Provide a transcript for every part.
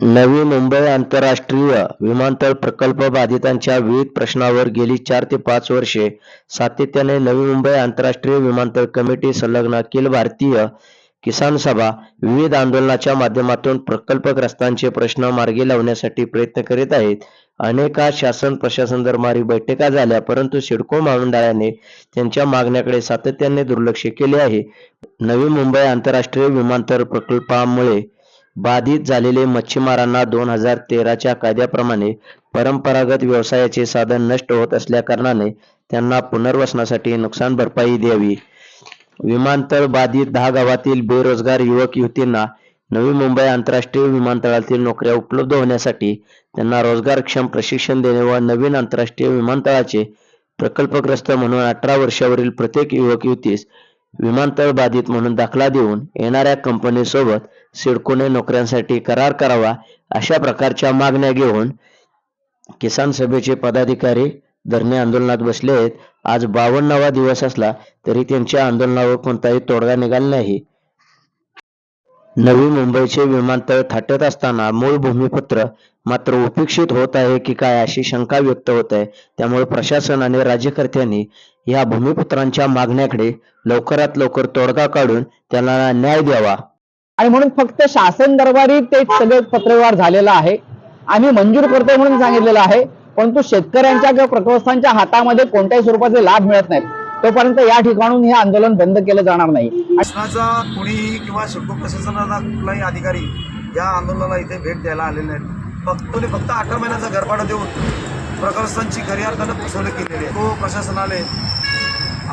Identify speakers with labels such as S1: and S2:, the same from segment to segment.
S1: नवी मुंबई आंतरराष्ट्रीय विमानतळ प्रकल्प बाधितांच्या विविध प्रश्नांवर गेली चार ते पाच वर्षे सातत्याने नवी मुंबई आंतरराष्ट्रीय विमानतळ कमिटी संलग्न अखिल भारतीय किसान सभा विविध आंदोलनाच्या माध्यमातून प्रकल्पग्रस्तांचे प्रश्न मार्गी लावण्यासाठी प्रयत्न करीत आहेत. अनेका शासन प्रशासन दरबारी बैठका झाल्या परंतु सिडको महामंडळाने त्यांच्या मागण्याकडे सातत्याने दुर्लक्ष केले आहे. नवी मुंबई आंतरराष्ट्रीय विमानतळ प्रकल्पामुळे बाधित झालेले मच्छीमारांना दोन हजार तेराच्या कायद्याप्रमाणे परंपरागत व्यवसायाचे साधन नष्ट होत असल्याकारणाने त्यांना पुनर्वसनासाठी नुकसान भरपाई द्यावी. विमानतळ बाधित दहा गावातील बेरोजगार युवक युवतींना नवी मुंबई आंतरराष्ट्रीय विमानतळातील नोकऱ्या उपलब्ध होण्यासाठी त्यांना रोजगारक्षम प्रशिक्षण देणे व नवीन आंतरराष्ट्रीय विमानतळाचे प्रकल्पग्रस्त म्हणून अठरा वर्षावरील प्रत्येक युवक युवतीस विमानतळ बाधित म्हणून दाखला देऊन येणाऱ्या कंपनीसोबत सिडकोने नोकऱ्यांसाठी करार करावा अशा प्रकारच्या मागण्या घेऊन किसान सभेचे पदाधिकारी धरणे आंदोलनात बसले आहेत. आज बावन्नावा दिवस असला तरी त्यांच्या आंदोलनावर कोणताही तोडगा निघाला नाही. नवी मुंबईचे विमानतळ थाटत असताना मूळ भूमिपत्र मात्र उपेक्षित होत आहे की काय अशी शंका व्यक्त होत आहे. त्यामुळे प्रशासन आणि राज्यकर्त्यांनी या भूमिपुत्रांच्या मागण्याकडे लवकरात लवकर तोडगा काढून त्यांना न्याय द्यावा.
S2: आणि म्हणून फक्त शासन दरबारी ते सगळे पत्रव्यवहार झालेला आहे. आम्ही मंजूर करतोय म्हणून सांगितलेलं आहे. परंतु शेतकऱ्यांच्या किंवा प्रकल्पस्थांच्या हातामध्ये कोणत्याही स्वरूपाचे लाभ मिळत नाहीत. तोपर्यंत या ठिकाणून हे आंदोलन बंद केलं जाणार नाही.
S3: शासनाचा कोणीही किंवा शिडको प्रशासनाचा कुठलाही अधिकारी या आंदोलनाला इथे भेट द्यायला आलेले नाहीत. फक्त आणि फक्त अठरा महिन्याचा घरपाडा देऊन प्रकरस्थांची खरी अर्थानं फसवणूक केलेली आहे. तो प्रशासनाने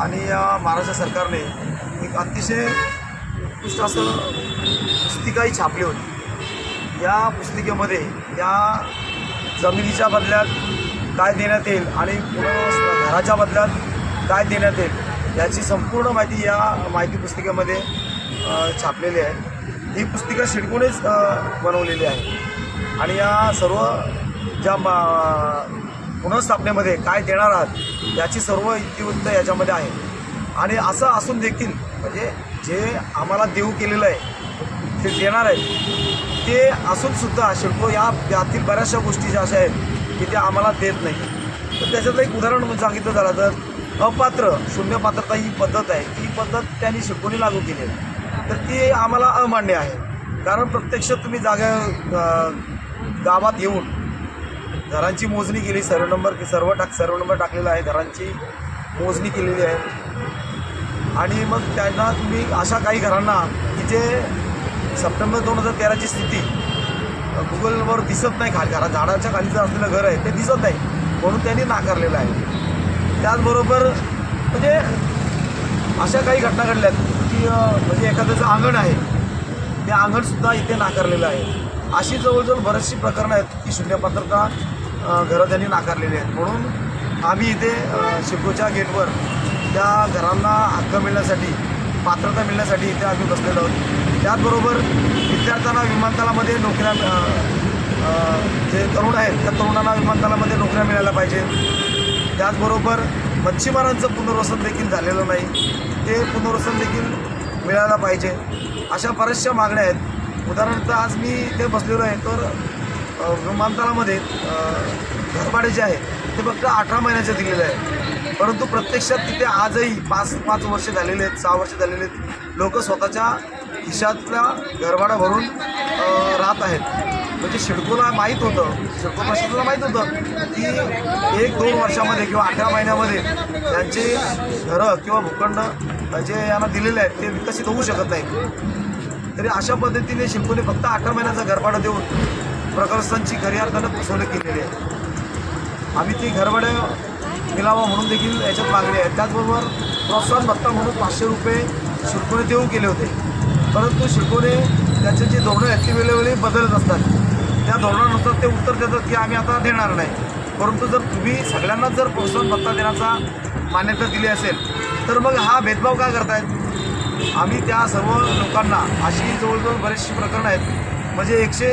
S3: आणि महाराष्ट्र सरकारने एक अतिशय उत्कृष्ट असं पुस्तिकाही छापली होती. या पुस्तिकेमध्ये या जमिनीच्या बदल्यात काय देण्यात येईल आणि पुनर्वसन घराच्या बदल्यात काय देण्यात येईल याची संपूर्ण माहिती या माहिती पुस्तिकेमध्ये छापलेली आहे. ही पुस्तिका शिडकोनेच बनवलेली आहे. आणि या सर्व ज्या मा- पुनर्स्थापनेमध्ये काय देणार आहात याची सर्व इतिवृत्त याच्यामध्ये आहे. आणि असं असून देखील म्हणजे जे आम्हाला देऊ केलेलं आहे ते देणार आहेत. ते असूनसुद्धा शिल्प या यातील बऱ्याचशा गोष्टी ज्या अशा आहेत की त्या आम्हाला देत नाही. तर त्याच्यातलं एक उदाहरण म्हणून सांगितलं झालं तर अपात्र शून्य पात्रता ही पद्धत आहे. ही पद्धत त्यांनी शिडकोने लागू केली आहे. तर ती आम्हाला अमान्य आहे. कारण प्रत्यक्ष तुम्ही जागा गावात येऊन घरांची मोजणी केली सर्व नंबर सर्व टाक सर्व नंबर टाकलेला आहे घरांची मोजणी केलेली आहे. आणि मग त्यांना तुम्ही अशा काही घरांना की जे सप्टेंबर दोन हजार तेराची स्थिती गुगलवर दिसत नाही खाली. घरा झाडाच्या खालीचं असलेलं घर आहे ते दिसत नाही. म्हणून त्यांनी नाकारलेलं आहे. त्याचबरोबर म्हणजे अशा काही घटना घडल्यात की म्हणजे एखाद्याचं अंगण आहे ते अंगणसुद्धा इथे नाकारलेलं आहे. अशी जवळजवळ बरीचशी प्रकरणं आहेत की शून्यपात्रता घरं त्यांनी नाकारलेली आहेत. म्हणून आम्ही इथे अ, गेटवर त्या घरांना हक्क मिळण्यासाठी पात्रता मिळण्यासाठी इथे आम्ही बसलेलो आहोत. त्याचबरोबर विद्यार्थ्यांना विमानतळामध्ये नोकऱ्या जे तरुण आहेत त्या तरुणांना विमानतळामध्ये नोकऱ्या मिळायला पाहिजे. त्याचबरोबर मच्छीमारांचं पुनर्वसन देखील झालेलं नाही. ते पुनर्वसन देखील मिळायला पाहिजे. अशा बऱ्याचशा मागण्या आहेत. उदाहरणार्थ आज मी इथे बसलेलो आहे तर विमानतळामध्ये घरभाडे जे आहे ते फक्त अठरा महिन्याचे दिलेले आहे परंतु प्रत्यक्षात तिथे आजही पाच पाच वर्ष झालेले आहेत सहा वर्ष झालेले आहेत. लोक स्वतःच्या खिशातला गरवाडा भरून राहत आहेत. म्हणजे शिडकोला माहीत होतं शिडको प्रशासनाला माहीत होतं की एक दोन वर्षामध्ये किंवा अठरा महिन्यामध्ये त्यांचे घरं किंवा भूखंड जे यांना दिलेले आहेत ते विकसित होऊ शकत नाहीत. तरी अशा पद्धतीने शिडकोने फक्त अठरा महिन्याचा घरभाडा देऊन प्रकरस्थांची खरी अर्थानं फसवणूक केलेली आहे. आम्ही ती घरभाडे मिळावा म्हणून देखील याच्यात मागणी आहे. त्याचबरोबर प्रोत्साहन भत्ता म्हणून पाचशे रुपये शिडकोने देऊ केले होते. परंतु शिकवणे त्याचे जे धोरणं आहेत ती वेळोवेळी बदलत असतात. त्या धोरणानुसार ते उत्तर देतात की आम्ही आता देणार नाही. परंतु जर तुम्ही सगळ्यांना जर प्रोत्साहन भत्ता देण्याचा मान्यता दिली असेल तर मग हा भेदभाव का करतायत? आम्ही त्या सर्व लोकांना अशी जवळजवळ बरेचशी प्रकरणं आहेत. म्हणजे एकशे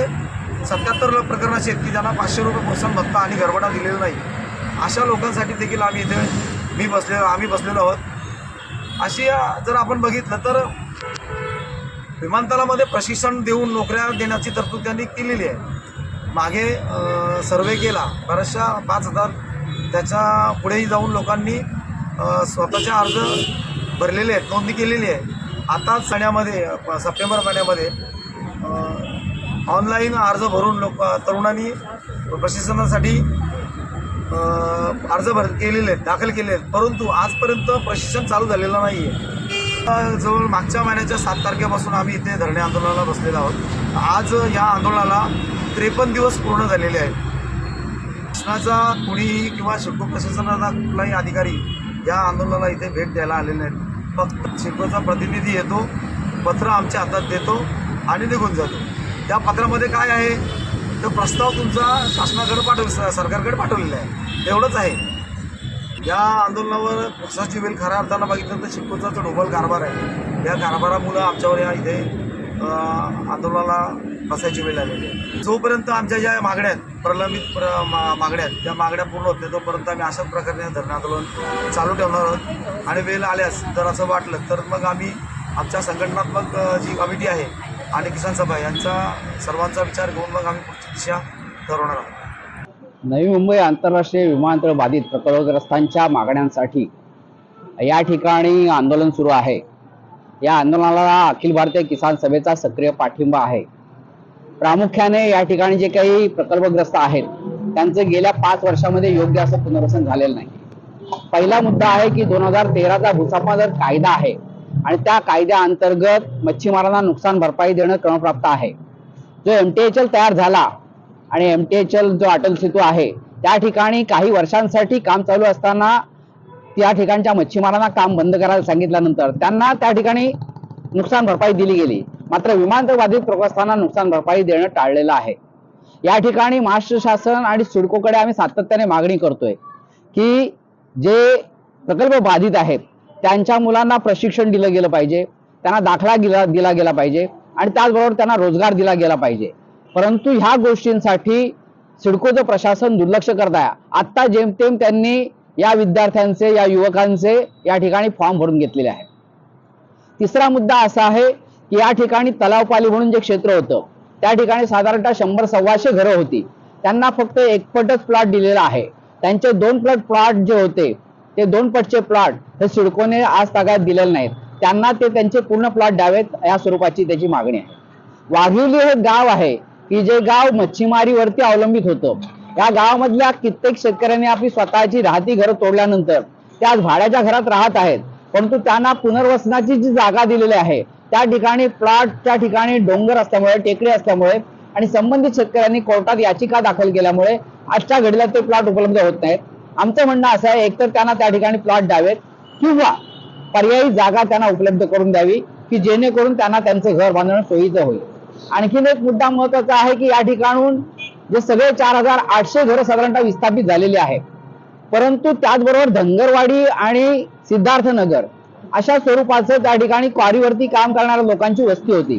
S3: सत्याहत्तर प्रकरणं अशी आहेत की ज्यांना पाचशे रुपये प्रोत्साहन भत्ता आणि गरबडा दिलेला नाही. अशा लोकांसाठी देखील आम्ही इथे मी बसलेलो आम्ही बसलेलो आहोत. अशी जर आपण बघितलं तर विमानतळामध्ये प्रशिक्षण देऊन नोकऱ्या देण्याची तरतूद त्यांनी केलेली आहे. मागे सर्वे केला. बऱ्याचशा पाच हजार त्याच्या पुढेही जाऊन लोकांनी स्वतःचे अर्ज भरलेले आहेत नोंदणी केलेली आहे. आताच सण्यामध्ये सप्टेंबर महिन्यामध्ये ऑनलाईन अर्ज भरून लोक तरुणांनी प्रशिक्षणासाठी अर्ज भर केलेले आहेत दाखल केले आहेत. परंतु आजपर्यंत प्रशिक्षण चालू झालेलं नाही आहे जवळ मागच्या महिन्याच्या सात तारखेपासून आम्ही इथे धरणे आंदोलनाला बसलेलो आहोत. आज या आंदोलनाला त्रेपन्न दिवस पूर्ण झालेले आहेत. शासनाचा कुणीही किंवा शिडको प्रशासनाचा कुठलाही अधिकारी या आंदोलनाला इथे भेट द्यायला आलेले नाहीत. फक्त शिडकोचा प्रतिनिधी येतो पत्र आमच्या हातात देतो आणि निघून जातो. त्या पत्रामध्ये काय आहे? तर प्रस्ताव तुमचा शासनाकडे पाठव सरकारकडे पाठवलेला आहे. एवढंच आहे. या आंदोलनावर पक्षाची वेल खऱ्या अर्थानं बघितलं तर शिडकोचा जो ढोबल कारभार आहे या कारभारामुळं आमच्यावर या इथे आंदोलनाला बसायची वेळ आलेली आहे. जोपर्यंत आमच्या ज्या मागण्या आहेत प्रलंबित प्र मा- मागण्या आहेत त्या मागण्या पूर्ण होत नाही तोपर्यंत आम्ही अशाच प्रकारे धरणं आंदोलन चालू ठेवणार आहोत. आणि वेळ आल्यास जर असं वाटलं तर मग आम्ही आमच्या संघटनात्मक जी कमिटी आहे आणि किसान सभा यांचा सर्वांचा विचार घेऊन मग आम्ही पुढची दिशा ठरवणार आहोत.
S2: नवी मुंबई आंतरराष्ट्रीय विमानतळ बाधित प्रकल्पग्रस्तांच्या मागण्यांसाठी या ठिकाणी आंदोलन सुरू आहे. या आंदोलनाला अखिल भारतीय किसान सभेचा सक्रिय पाठिंबा आहे. प्रामुख्याने या ठिकाणी जे काही प्रकल्पग्रस्त आहेत त्यांचं गेल्या पाच वर्षामध्ये योग्य असं पुनर्वसन झालेलं नाही. पहिला मुद्दा आहे की दोन हजार तेराचा भूसंपादन कायदा आहे आणि त्या कायद्याअंतर्गत मच्छीमारांना नुकसान भरपाई देणं क्रमप्राप्त आहे. जो एम टी एच एल तयार झाला आणि एम टी एच एल जो अटल सेतू आहे त्या ठिकाणी काही वर्षांसाठी काम चालू असताना त्या ठिकाणच्या मच्छीमारांना काम बंद करायला सांगितल्यानंतर त्यांना त्या ठिकाणी नुकसान भरपाई दिली गेली. मात्र विमानतळ बाधित प्रवासांना नुकसान भरपाई देणं टाळलेलं आहे. या ठिकाणी महाराष्ट्र शासन आणि सिडकोकडे आम्ही सातत्याने मागणी करतोय की जे प्रकल्प बाधित आहेत त्यांच्या मुलांना प्रशिक्षण दिलं गेलं पाहिजे त्यांना दाखला दिला दिला गेला पाहिजे आणि त्याचबरोबर त्यांना रोजगार दिला गेला पाहिजे. परंतु ह्या गोष्टींसाठी सिडकोचं प्रशासन दुर्लक्ष करत आहे. आत्ता जेमतेम त्यांनी या विद्यार्थ्यांचे या युवकांचे या ठिकाणी फॉर्म भरून घेतलेले आहे. तिसरा मुद्दा असा आहे की या ठिकाणी तलावपाली म्हणून जे क्षेत्र होतं त्या ठिकाणी साधारणतः शंभर सव्वाशे घरं होती. त्यांना फक्त एकपटच प्लॉट दिलेला आहे. त्यांचे दोन प्लॉट प्लॉट जे होते ते दोन पटचे प्लॉट हे सिडकोने आज तागायत दिलेले नाहीत. त्यांना ते त्यांचे पूर्ण प्लॉट द्यावेत या स्वरूपाची त्याची मागणी आहे. वाघिवली हे गाव आहे. की जे गाव मच्छीमारीवरती अवलंबित होतं. या गावामधल्या कित्येक शेतकऱ्यांनी आपली स्वतःची राहती घरं तोडल्यानंतर त्या भाड्याच्या घरात राहत आहेत. परंतु त्यांना पुनर्वसनाची जी जागा दिलेली आहे त्या ठिकाणी प्लॉटच्या ठिकाणी डोंगर असल्यामुळे टेकडी असल्यामुळे आणि संबंधित शेतकऱ्यांनी कोर्टात याचिका दाखल केल्यामुळे आजच्या घडीला ते प्लॉट उपलब्ध होत नाहीत. आमचं म्हणणं असं आहे एकतर त्यांना त्या ठिकाणी प्लॉट द्यावेत किंवा पर्यायी जागा त्यांना उपलब्ध करून द्यावी की जेणेकरून त्यांना त्यांचं घर बांधणं सोयीचं होईल. आणखीन एक मुद्दा महत्त्वाचा आहे की या ठिकाणून जे सगळे चार हजार आठशे घरं साधारणतः विस्थापित झालेले आहेत. परंतु त्याचबरोबर धनगरवाडी आणि सिद्धार्थनगर अशा स्वरूपाचं त्या ठिकाणी क्वारीवरती काम करणाऱ्या लोकांची वस्ती होती.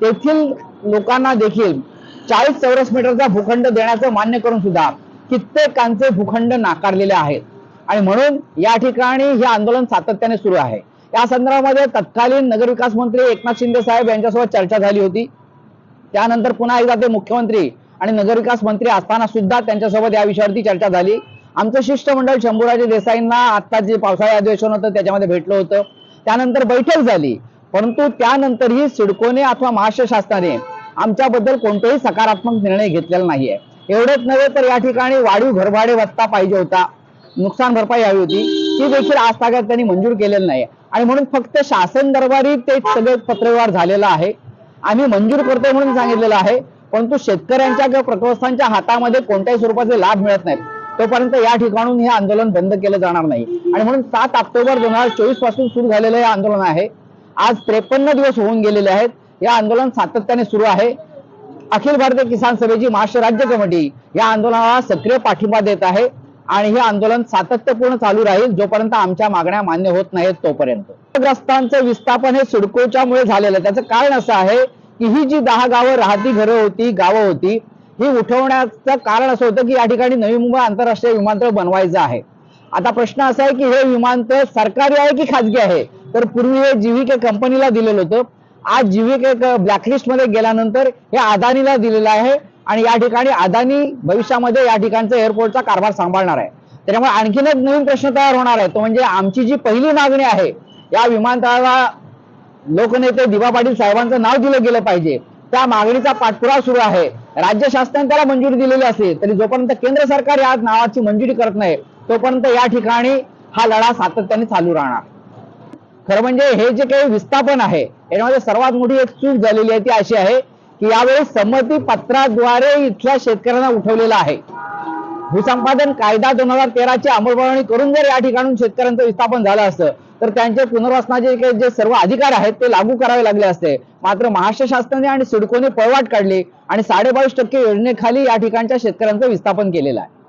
S2: तेथील लोकांना देखील चाळीस चौरस मीटरचा भूखंड देण्याचं मान्य करून सुद्धा कित्येकांचे भूखंड नाकारलेले आहेत. आणि म्हणून या ठिकाणी हे आंदोलन सातत्याने सुरू आहे. या संदर्भामध्ये तत्कालीन नगरविकास मंत्री एकनाथ शिंदे साहेब यांच्यासोबत चर्चा झाली होती. त्यानंतर पुन्हा एकदा ते मुख्यमंत्री आणि नगरविकास मंत्री असताना सुद्धा त्यांच्यासोबत या विषयावरती चर्चा झाली. आमचं शिष्टमंडळ शंभूराजे देसाईंना आता जे पावसाळी अधिवेशन होतं त्याच्यामध्ये भेटलं होतं. त्यानंतर बैठक झाली. परंतु त्यानंतरही सिडकोने अथवा महाराष्ट्र शासनाने आमच्याबद्दल कोणतेही सकारात्मक निर्णय घेतलेला नाहीये. एवढंच नव्हे तर या ठिकाणी वाढीव घरभाडे वत्ता पाहिजे होता. नुकसान भरपाई हवी होती. ती देखील आज तागात त्यांनी मंजूर केलेलं नाही आणि म्हणून फक्त शासन दरबारी ते सगळे पत्रव्यवहार झालेला आहे. आम्ही मंजूर करतोय म्हणून सांगितलेलं आहे. परंतु शेतकऱ्यांच्या किंवा प्रकल्पांच्या हातामध्ये कोणत्याही स्वरूपाचे लाभ मिळत नाहीत. तोपर्यंत या ठिकाणून हे आंदोलन बंद केलं जाणार नाही. आणि म्हणून सात ऑक्टोबर दोन हजार चोवीसपासून सुरू झालेलं हे आंदोलन आहे. आज त्रेपन्न दिवस होऊन गेलेले आहेत. या आंदोलन सातत्याने सुरू आहे. अखिल भारतीय किसान सभेची महाराष्ट्र राज्य कमिटी या आंदोलनाला सक्रिय पाठिंबा देत आहे. आणि हे आंदोलन सातत्यपूर्ण चालू राहील जोपर्यंत आमच्या मागण्या मान्य होत नाहीत तोपर्यंत. ग्रस्तांचं विस्थापन हे सिडकोच्यामुळे झालेलं आहे. त्याचं कारण असं आहे की ही जी दहा गावं राहती घरं होती गावं होती ही उठवण्याचं कारण असं होतं की या ठिकाणी नवी मुंबई आंतरराष्ट्रीय विमानतळ बनवायचं आहे. आता प्रश्न असा आहे की हे विमानतळ सरकारी आहे की खाजगी आहे? तर पूर्वी हे जीव्हीके कंपनीला दिलेलं होतं. आज जीविक एक ब्लॅकलिस्टमध्ये गेल्यानंतर हे अदानीला दिलेलं आहे आणि या ठिकाणी अदानी भविष्यामध्ये या ठिकाणचा एअरपोर्टचा कारभार सांभाळणार आहे. त्याच्यामुळे आणखीन एक नवीन प्रश्न तयार होणार आहे. तो म्हणजे आमची जी पहिली मागणी आहे या विमानतळाला लोकनेते दिवा पाटील साहेबांचं नाव दिलं गेलं पाहिजे. त्या मागणीचा पाठपुरावा सुरू आहे. राज्य शासनाने त्याला मंजुरी दिलेली असेल तरी जोपर्यंत केंद्र सरकार या नावाची मंजुरी करत नाही तोपर्यंत या ठिकाणी हा लढा सातत्याने चालू राहणार. खरं म्हणजे हे जे काही विस्थापन आहे याच्यामध्ये सर्वात मोठी एक चूक झालेली आहे ती अशी आहे की यावेळी संमती पत्राद्वारे इथल्या शेतकऱ्यांना उठवलेला आहे. भूसंपादन कायदा दोन हजार तेराची अंमलबजावणी करून जर या ठिकाणून शेतकऱ्यांचं विस्थापन झालं असतं तर त्यांचे पुनर्वसनाचे जे सर्व अधिकार आहेत ते लागू करावे लागले असते. मात्र महाराष्ट्र शासनाने आणि सिडकोने पळवाट काढली आणि साडेबावीस टक्के योजनेखाली या ठिकाणच्या शेतकऱ्यांचं विस्थापन केलेलं आहे.